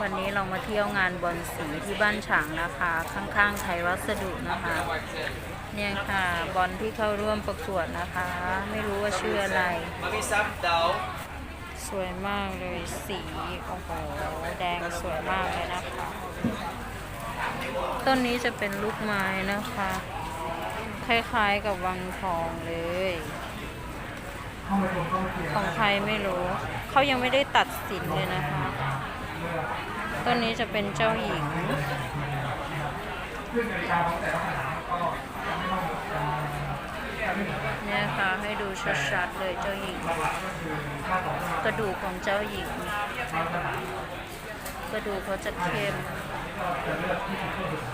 วันนี้เรามาเที่ยวงานบอลสีที่บ้านฉางนะคะ ข้างๆไทยวัสดุนะคะ เนี่ยค่ะบอลที่เข้าร่วมประกวดนะคะ ไม่รู้ว่าชื่ออะไร สวยมากเลยสีโอ้โหแดงสวยมากเลยนะคะ ต้นนี้จะเป็นลูกไม้นะคะ คล้ายๆกับวังทองเลยของใครไม่รู้ เขายังไม่ได้ตัดสินเลยนะคะ ต้นนี้จะเป็นเจ้าหญิงเนี่ยค่ะให้ดูชัดๆเลยเจ้าหญิง กระดูกของเจ้าหญิง กระดูกเขาจะเข้ม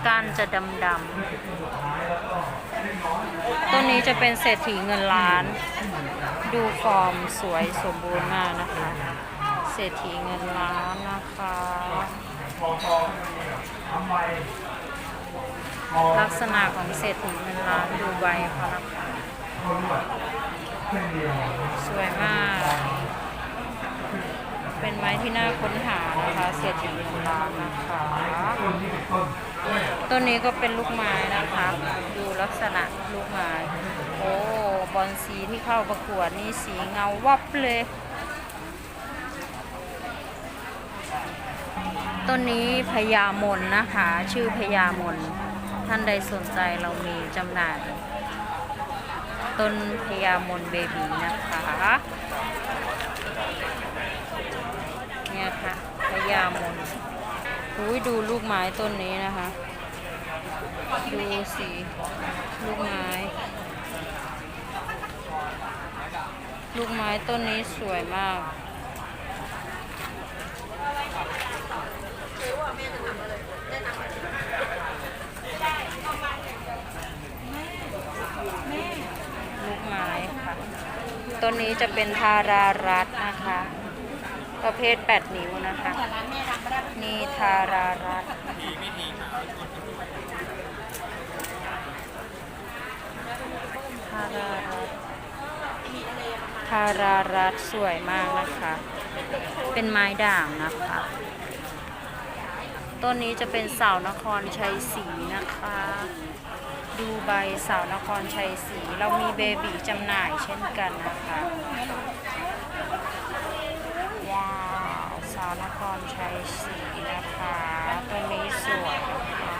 ก้านจะดำๆต้นนี้จะเป็นเศรษฐีเงินล้าน ดูฟอร์มสวยสมบูรณ์มากนะคะ เศรษฐีเงินล้านนะคะ ลักษณะของเศรษฐีเงินล้านดูใบเขานะคะสวยมาก เป็นไม้ที่น่าค้นหานะคะเศรษฐีเงินล้านนะคะ ต้นนี้ก็เป็นลูกไม้นะคะ ดูลักษณะลูกไม้ โอ้ บอลสีที่เข้าประกวดนี่สีเงาวับเลย ต้นนี้พญามนนะคะ ชื่อพญามน ท่านใดสนใจเรามีจำหน่าย ต้นพญามนเบบีนะคะเนี่ยค่ะพญามนอุ้ยดูลูกไม้ต้นนี้นะคะ ดูสีลูกไม้ ลูกไม้ต้นนี้สวยมาก ลูกไม้ค่ะ ต้นนี้จะเป็นทารารัตนะคะ ประเภท 8 นิ้วนะคะ นี่ทารารัตทารารัตทารารัตสวยมากนะคะ เป็นไม้ด่างนะคะ ต้นนี้จะเป็นสาวนครชัยศรีนะคะ ดูใบสาวนครชัยศรีเรามีเบบีจำหน่ายเช่นกันนะคะว้าวสาวนครชัยศรีนะคะตัวนี้สวยนะคะ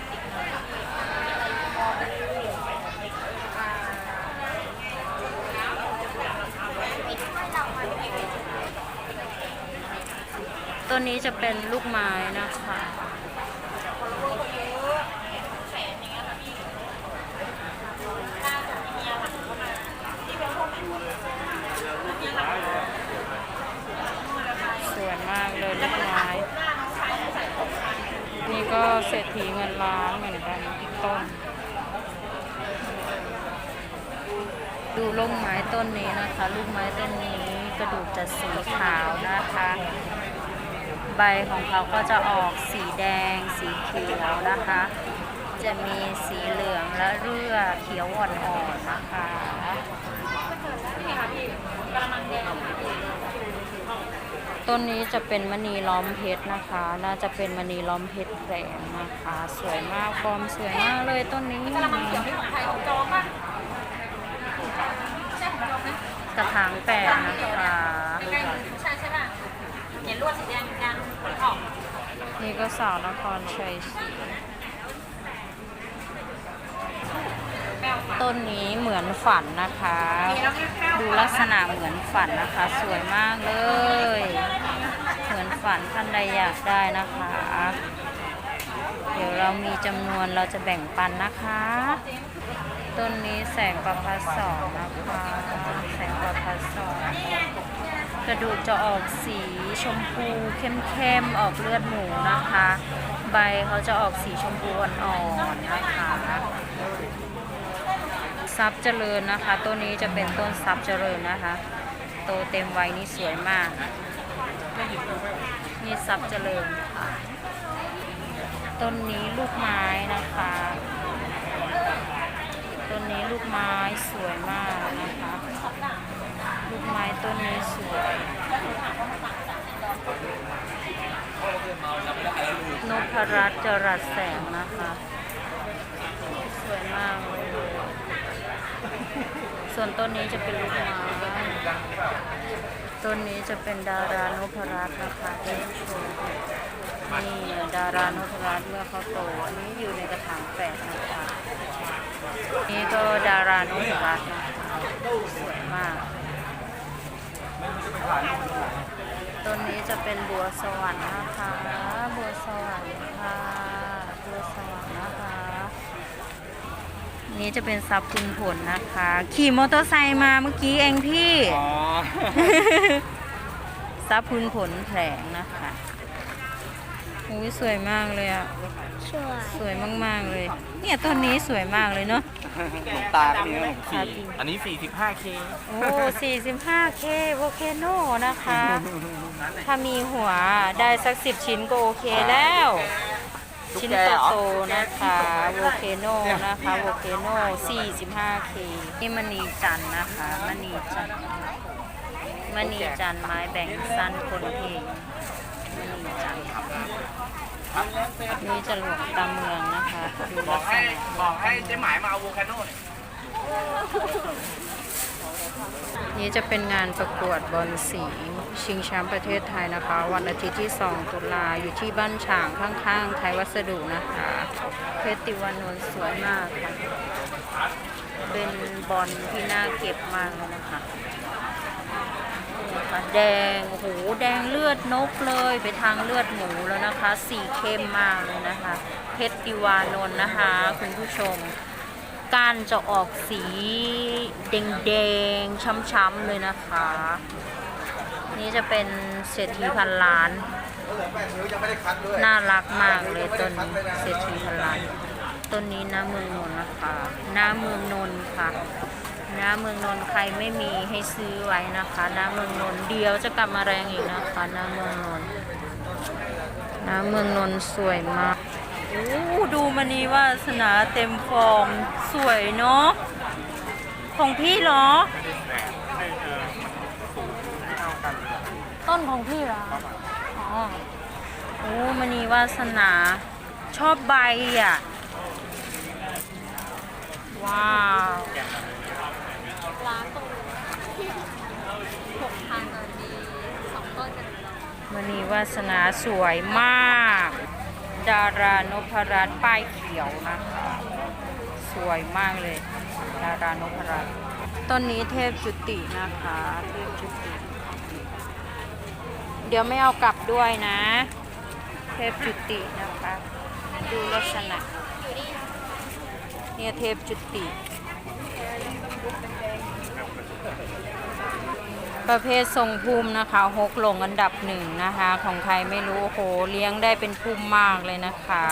ตัวนี้จะเป็นลูกไม้นะคะ สวยมากเลยลูกไม้ นี่ก็ ทีเงินล้านเหมือนกันอีกต้น ดูลูกไม้ต้นนี้นะคะ ลูกไม้ต้นนี้กระดูกจะสีขาวนะคะ ใบของเขาก็จะออกสีแดง สีเขียวนะคะ จะมีสีเหลืองและเลือเขียวอ่อนๆนะคะ ต้นนี้จะเป็นมณีล้อมเพชรนะคะ น่าจะเป็นมณีล้อมเพชรแฝงนะคะ สวยมากฟอร์มสวยมากเลยต้นนี้กระถางแปดนะคะใช่ใช่ป่ะเห็นลวดสีแดงกันคนออกนี่ก็สาวนครชัยศรี ต้นนี้เหมือนฝันนะคะ ดูลักษณะเหมือนฝันนะคะ สวยมากเลย เหมือนฝันท่านใดอยากได้นะคะ เดี๋ยวเรามีจำนวนเราจะแบ่งปันนะคะ ต้นนี้แสงประพัสสอนนะคะ แสงประพัสสอนกระดูกจะออกสีชมพูเข้มๆออกเลือดหมูนะคะ ใบเขาจะออกสีชมพูอ่อนๆนะคะ ซับเจริญนะคะ ต้นนี้จะเป็นต้นซับเจริญนะคะ โตเต็มวัยนี่สวยมาก นี่ซับเจริญค่ะ ต้นนี้ลูกไม้นะคะ ต้นนี้ลูกไม้สวยมากนะคะ ลูกไม้ต้นนี้สวยนพรัตน์จรัสแสงนะคะ สวยมาก ส่วนต้นนี้จะเป็นลูกไม้ต้นนี้จะเป็นดารานุพรัตน์นะคะนี่ดารานุพรัตน์เมื่อเขาโตอันนี้อยู่ในกระถางแฝดนะคะนี่ก็ดารานุพรัตน์นะคะสวยมาก ต้นนี้จะเป็นบัวสวรรค์นะคะบัวสวรรค์ค่ะ บัวสวรรค์นะคะ นี่จะเป็นซับคุณผลนะคะ ขี่มอเตอร์ไซค์มาเมื่อกี้เองพี่อ๋อซับพุนผลแผลงนะคะอุ้ยสวยมากเลยอะสวย สวยมากๆเลย เนี่ยต้นนี้สวยมากเลยเนาะหลวงตาก็มีนะผมครับขี่อันนี้ 45K โอ้ 45K โวเคโนนะคะ ถ้ามีหัวได้สักสิบชิ้นก็โอเคแล้วตุ๊ก ชิ้นแกเหรอโตๆนะคะโวเคโนนะคะโวเคโน 45K นี่มณีจันทร์นะคะมณีจันทร์มณีจันทร์ไม้แบ่งสั้นคนเพลงมณีจันทร์นี่จะหลวงตาเมืองนะคะดูบลัอกกษให้ณะบอกให้เจ๊หมายมาเอาโวคาโน่เนี่ยนี่จะเป็นงานประกวดบอลสีชิงแชมป์ประเทศไทยนะคะ วันอาทิตย์ที่ 2 ตุลาอยู่ที่บ้านฉางข้างๆ ไทยวัสดุนะคะเพชรติวานนท์สวยมากค่ะ เป็นบอลที่น่าเก็บมากเลยนะคะนี่ค่ะแดงโอ้โหแดงเลือดนกเลยไปทางเลือดหมูแล้วนะคะ สีเข้มมากเลยนะคะ เพชรติวานนท์นะคะ คุณผู้ชม การจะออกสีแดงๆ ช้ำๆ เลยนะคะ นี่จะเป็นเศรษฐีพันล้าน น่ารักมากเลยต้นนี้เศรษฐีพันล้าน ต้นนี้น้าเมืองนนท์นะคะน้าเมืองนนท์ค่ะน้าเมืองนนท์ใครไม่มีให้ซื้อไว้นะคะน้าเมืองนนท์เดียวจะกลับมาแรงอีกนะคะน้าเมืองนนท์น้าเมืองนนท์สวยมาก โอ้ดูมณีวาสนาเต็มฟอร์มสวยเนาะของพี่เหรอ ต้นของพี่เหรอ อ๋อ โอ้มณีวาสนา ชอบใบอะ ว้าวร้านตรงหกพันตอนนี้สองต้นจะร้อยมณีวาสนาสวยมาก ดารานพรัตน์ป้ายเขียวนะคะ สวยมากเลย ดารานพรัตน์ต้นนี้เทพจุตินะคะ เทพจุติ เดี๋ยวไม่เอากลับด้วยนะ เทพจุตินะคะ ดูลักษณะเนี่ยเทพจุติ ประเภททรงภูมินะคะหกลงอันดับหนึ่งนะคะ ของใครไม่รู้โอ้โหเลี้ยงได้เป็นภูมิมากเลยนะคะ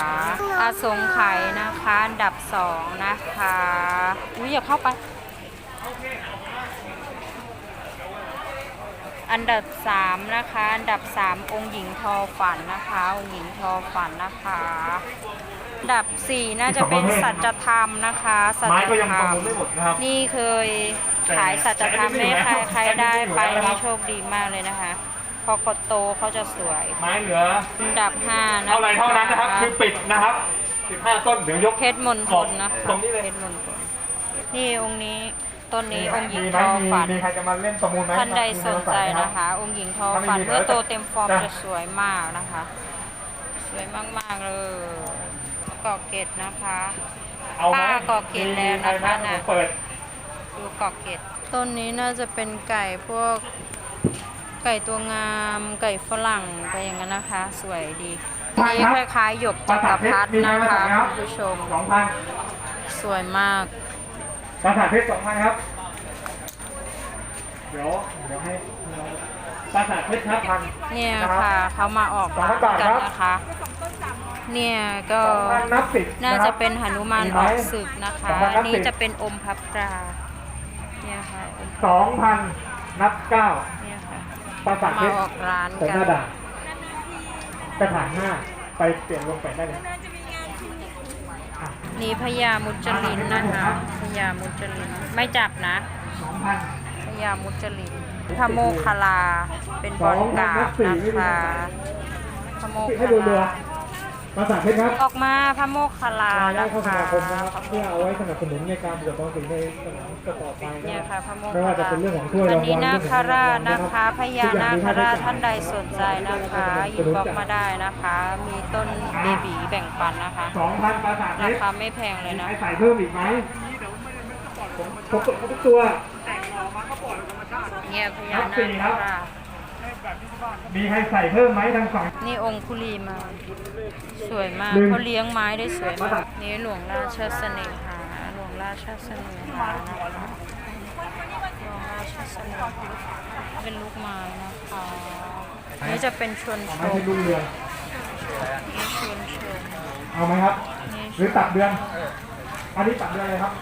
อาสงไข่นะคะอันดับสองนะคะอุ้ยอย่าเข้าไป อันดับสามนะคะ อันดับสามองค์หญิงทอฝันนะคะ องค์หญิงทอฝันนะคะอันดับสี่น่าจะเป็นสัจธรรมนะคะสัจไม้ก็ธยังรปรระมมูลไม่หมดนะครับนี่เคย ขายสัจธรรมให้ใครใครได้ไปนี่โชคดีมากเลยนะคะ พอเขาโตเขาจะสวยไม้เหลืออันดับห้านะเท่าไหรเท่านั้นนะครับ คือปิดนะครับ15ต้นเดี๋ยวยกเพชรมณฑลนะคะตรงนี้เลยเพชรมณฑลนี่องค์นี้ต้นนี้องค์หญิงมีทไหมอมีฝันมีใครจะมาเล่นประมูลไหมท่านใดสนใจมีนะคะ องค์หญิงทอฝันเมื่อโตเต็มฟอร์มจะสวยมากนะคะ สวยมากๆเลยเกาะเกตนะคะเอาไหมป้าก่อเกณฑ์แล้วนะคะมีใครน่ะเปิ ดดูเกาะเกตต้นนี้น่าจะเป็นไก่พวกไก่ตัวงามไก่ฝรั่งไปอย่างนั้นนะคะ สวยดีนี่คล้ายๆหยกจักรพรรดินะคะคุณผู้ชม สองพันสวยมากปราสาทเพชรสองพันครับ เดี๋ยวเดี๋ยวให้ปราสาทเพชรห้าพันเนี่ยรับค่ะเขามาออกร้านกันนะคะเนี่ยก็สองพันนับสิบน่าคจะรับเป็นหนุมานมีอไหมอกศึกนะคะสองพันนับนี่สิบจะเป็นอมพับปรา เนี่ยค่ะอมสองพันนับเก้าเนี่ยค่ะปราสาทเพมาชรออกร้านแต่กัหน้านด่านกระถางห้าไปเปลี่ยนลงไปได้เลยอะนี่พญามุจลินนะคะพญามุจลินไม่จับนะสองพันพญามุจลินพระโมคคัลลาเป็นบอลกราบนะคะพระโมคให้คัลดูเรือลา ปราสาทเพชรครับออกมาพระโมคคัลลาได้นะเข้าสคะมาคมนะครับเพื่อเอาไว้สนับสนุนในการบวชบางสิ่งในสนามต่อไปนะเนี่ยคค่ะรับพระโมคไม่คัว่าลจะลาเป็นเรื่องของถ้วยวัรานงนี้วัลนาเรื่องของคาราชรางวัลนะคะพญานาคาราชท่านใดสนใจนะคะหยิบออกมาได้นะคะ มีต้นเบบีแบ่งปันนะคะ สองพันปราสาทเพราชรคาไม่แพงเลยมีนะใครใส่เพิ่มอีกไหมผมผมกดทุกตัว เนี่ยพญานาคาราช มีใครใส่เพิ่มไหมทางฝั่ง นี่องคุลีมา สวยมากหนึ่ง เขาเลี้ยงไม้ได้สวยมากนี่หลวงราชเสน่หาหลวงราชเสน่หานะคะหลวงราชเสน่หาเป็นลูกไม้นะคะนี่จะเป็นชวนชไม่มใช่ลูกเรืองนี่ชวนชมเอาไหมครับ นี่หรือตัดเดือน อันนี้ตัดเดือนเลยครับ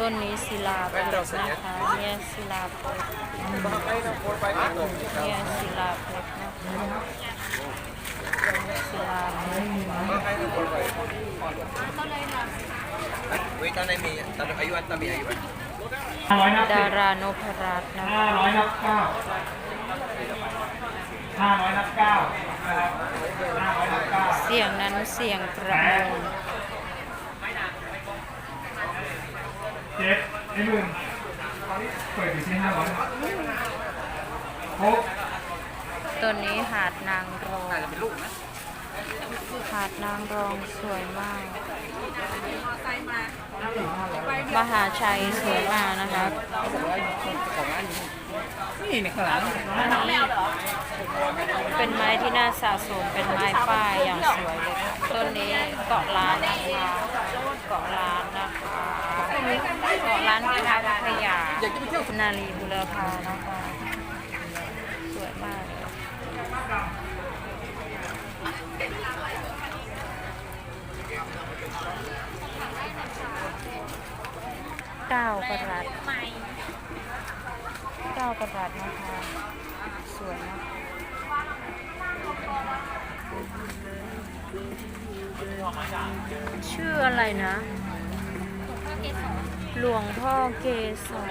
ต้นนี้ศิลาเพชรนะคะเนี่ยศิลาเพชรเนี่ยศิลาเพชรนะคะศิลาเพชร Wait, tanay may, tanay ayuan, tabi ayuan. ห้าร้อยนับดาสิบรานพรัตน์นะคะห้าร้อยนับเก้าห้าร้อยนับเก้านะครับห้าร้อยนับเก้าเสียงนั้นเสียงประมง เจ็ดไอ้หนึ่งเปิดอยู่ที่ห้าร้อยหกต้นนี้หาดนางรองหาดนางรองสวยมาก มหาชัยสวยมากนะคะนี่ในข้างหลังเป็นไม้ที่น่าสะสมเป็นไม้ป้ายอย่างสวยเลยค่ะต้นนี้เกาะล้านนะคะเกาะล้านนะคะ เกาะล้านพิทักษ์พัทยานาลีบุรพานะคะสวยมากเลยเก้ากระรัตเก้ากระรัตนะคะ สวยมากชื่ออะไรนะ หลวงพ่อเกศร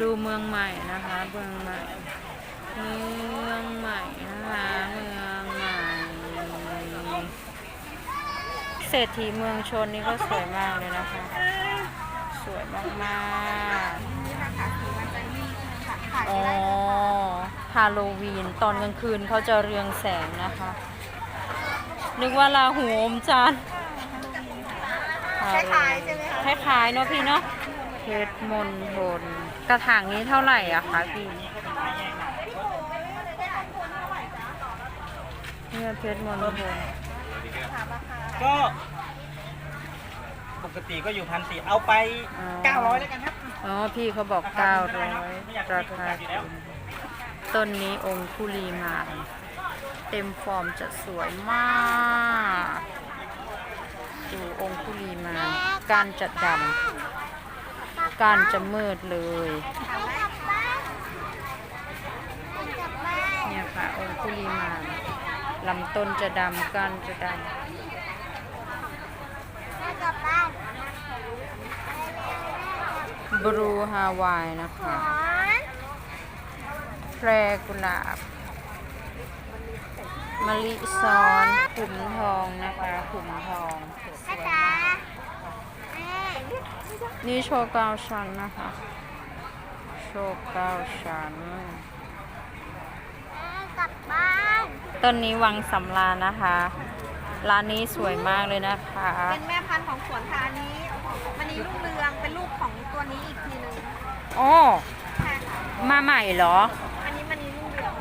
ดูเมืองใหม่นะคะ เมืองใหม่ เมืองใหม่นะคะ เมืองใหม่ เศรษฐีเมืองชนนี่ก็สวยมากเลยนะคะ สวยมากๆอ๋อ ฮาโลวีน ตอนกลางคืนเขาจะเรืองแสงนะคะ นึกว่าลาหูอมจันทร์คล้ายๆใช่ไหมคะคล้ายๆเนาะพี่เนาะเพชรมนทนกระถางนี้เท่าไหร่อะคะพี่เนี่ยเพชรมนทนก็ปกติก็อยู่พันสี่เอาไปอ๋อเก้าร้อยแล้วกันครับ อ๋อ พี่เขาบอก900ราคาถูก ต้นนี้องคุลีมา เต็มฟอร์มจะสวยมากดูองคุลีมา การจะดำการจะมืดเลยเนี่ยค่ะองคุลีมาลำต้นจะดำก้านจะดำบรูฮาวายนะคะ แพรกุหลาบมะลิซ้อนขุมทองนะคะขุมทองสวยมากนี่โชว์เก้าชั้นนะคะ โชว์เก้าชั้นกลับบ้านต้นนี้วังสำราญนะคะ ร้านนี้สวยมากเลยนะคะ เป็นแม่พันธุ์ของสวนค่ะอันนี้มันนี้ลูกเรืองเป็นลูกของตัวนี้อีกทีหนึงโอ้ใช่ค่ะมาใหม่เหรอ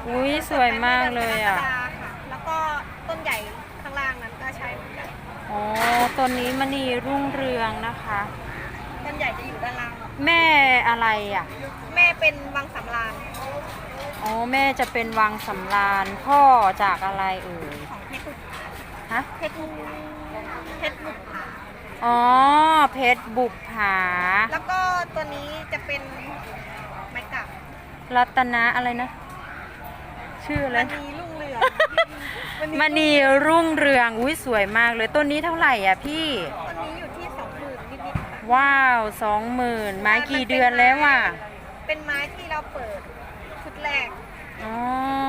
องอุ้ยสวยมากเลยอะธรรมดาค่ะ แล้วก็ต้นใหญ่ข้างล่างนั้นก็ใช้เหมือนกันอ๋อต้นนี้มณีรุ่งเรืองนะคะ ต้นใหญ่จะอยู่ด้านล่าง แม่อะไรอะ แม่เป็นวังสำราญอ๋อแม่จะเป็นวังสำราญพ่อจากอะไรเอ่ยของเพชรบุกฮะ เพชรบุกเพชรบุกผาอ๋อ เพชรบุกผา แล้วก็ตัวนี้จะเป็นไม้กลับรัตนะอะไรนะ ชื่ออะไรมันนะนี้รุ่งเรืองมณีรุ่งเรืองอุ้ยสวยมากเลยต้นนี้เท่าไหร่อะพี่ต้นนี้อยู่ที่สองหมื่นนิดๆค่ะว้าวสองหมื่นไม้กี่เดือนแล้วอะเป็นไม้ที่เราเปิดชุดแรกอ๋อ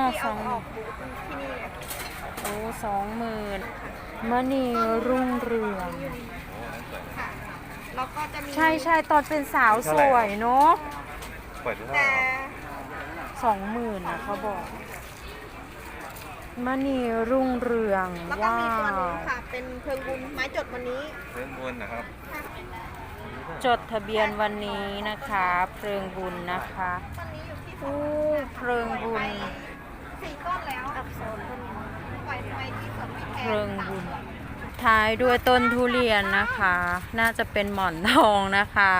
ที่สเอาองออกบูธที่นี่อะโอ้สองหมื่นมณีรุ่งเรือง ค่ะแล้วก็จะมีใช่ใช่ตอนเป็นสาวสวยเนาะเปิดเท่าไหแต่ร่สองหมื่นนะเขาบอก มณีรุ่งเรืองแล้วก็ว้ามีตัวหนึวงค่ะ เป็นเพลิงบุญไม้จดวันนี้เรื่องบนนะครับจดทะเบียนวันนี้นะคะ เพลิงบุญนะคะต้นนี้อยู่ที่สออู้งเพลิงบุญ สี่ต้นแล้วกับโซนต้นปล่อยไปที่สวนพี่แทนเพลิงบุญท้ายด้วยต้นทุเรียนนะคะ น่าจะเป็นหมอนทองนะคะ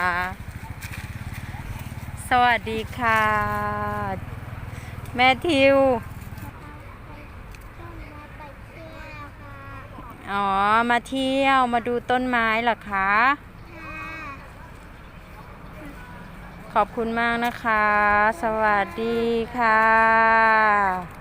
สวัสดีค่ะ แม่ทิว อ๋อ มาเที่ยวมาดูต้นไม้เหรอคะ ขอบคุณมากนะคะ สวัสดีค่ะ